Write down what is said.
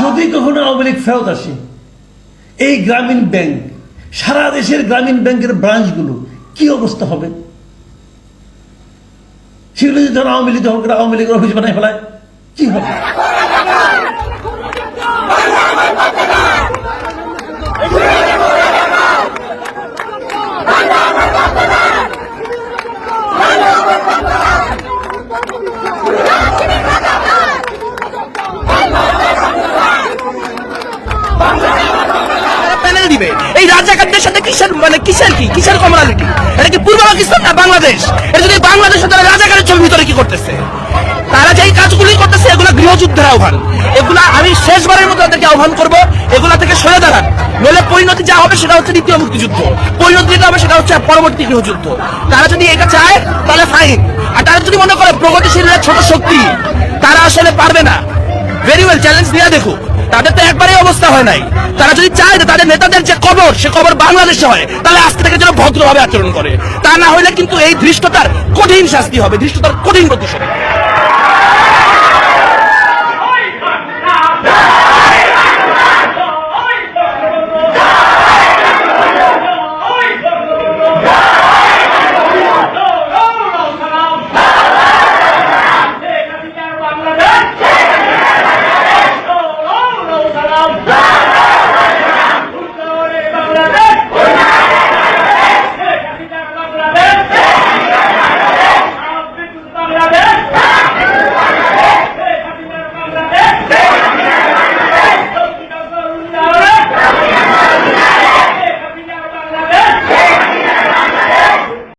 যদি কখনো আওয়ামী লীগ ফেরত আসে এই গ্রামীণ ব্যাংক সারা দেশের গ্রামীণ ব্যাংকের ব্রাঞ্চগুলো কি অবস্থা হবে সেগুলো যদি ধরো আওয়ামী লীগ দখল করে আওয়ামী লীগের অফিস বানায় ফেলায় কি হবে? এই রাজাকারদের সাথে কিসের মানে কিসের কি? কিসের কমরালিটি এটা কি পূর্ব পাকিস্তান না বাংলাদেশ? এটা যদি বাংলাদেশ হয়, কি করতেছে? তারা যেই কাজগুলি করতেছে, এগুলো গৃহযুদ্ধের আহ্বান। এগুলা আমি শেষবারের মতো তাদেরকে আহ্বান করব, এগুলা থেকে সরে দাঁড়ান। নইলে পরিণতি যা হবে সেটা হচ্ছে দ্বিতীয় মুক্তিযুদ্ধ। পরিণতি যেটা হবে সেটা হচ্ছে পরবর্তী গৃহযুদ্ধ। তারা যদি এটা চায়, তাহলে ফাইন আর তারা যদি মনে করে প্রগতিশীল ছোট শক্তি, তারা আসলে পারবে না। ভেরি ওয়েল চ্যালেঞ্জ দিয়ে দেখুক তাদের তো একবারই অবস্থা হয় নাই। তারা যদি চায় তাদের নেতাদের যে কবর, সে কবর বাংলাদেশে হয়, তাহলে আজকে থেকে যেন ভদ্রভাবে আচরণ করে। তা না হলে কিন্তু এই ধৃষ্টতার কঠিন শাস্তি হবে, ধৃষ্টতার কঠিন প্রতিশোধ